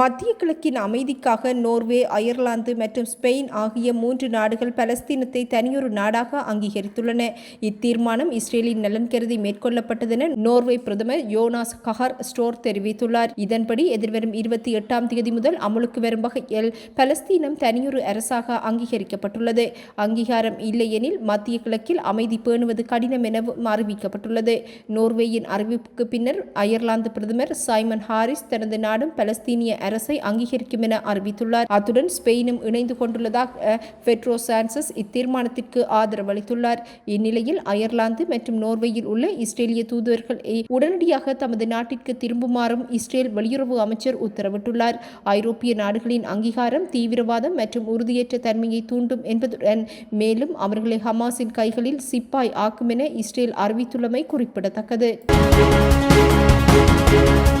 மத்திய கிழக்கின் அமைதிக்காக நோர்வே அயர்லாந்து மற்றும் ஸ்பெயின் ஆகிய மூன்று நாடுகள் பலஸ்தீனத்தை தனியொரு நாடாக அங்கீகரித்துள்ளன. இத்தீர்மானம் இஸ்ரேலின் நலன் கருதி மேற்கொள்ளப்பட்டதென நோர்வே பிரதமர் யோனாஸ் கஹார் ஸ்டோர் தெரிவித்துள்ளார். இதன்படி எதிர்வரும் இருபத்தி எட்டாம் தேதி முதல் அமலுக்கு வரும் வகையில் பலஸ்தீனம் தனியொரு அரசாக அங்கீகரிக்கப்பட்டுள்ளது. அங்கீகாரம் இல்லையெனில் மத்திய கிழக்கில் அமைதி பேணுவது கடினம் எனவும் அறிவிக்கப்பட்டுள்ளது. நோர்வேயின் அறிவிப்புக்கு பின்னர் அயர்லாந்து பிரதமர் சைமன் ஹாரிஸ் தனது நாடும் பலஸ்தீனிய அரசை அங்கீகரிக்கும் என அறிவித்துள்ளார். அத்துடன் ஸ்பெயினும் இணைந்து கொண்டுள்ளதாக பெட்ரோ சான்சஸ் இத்தீர்மானத்திற்கு ஆதரவு அளித்துள்ளார். இந்நிலையில் அயர்லாந்து மற்றும் நோர்வேயில் உள்ள இஸ்ரேலிய தூதுவர்கள் உடனடியாக தமது நாட்டிற்கு திரும்புமாறும் இஸ்ரேல் வெளியுறவு அமைச்சர் உத்தரவிட்டுள்ளார். ஐரோப்பிய நாடுகளின் அங்கீகாரம் தீவிரவாதம் மற்றும் உறுதியற்ற தன்மையை தூண்டும் என்பதுடன் மேலும் அவர்களை ஹமாஸின் கைகளில் சிப்பாய் ஆக்கும் என இஸ்ரேல் அறிவித்துள்ளமை குறிப்பிடத்தக்கது.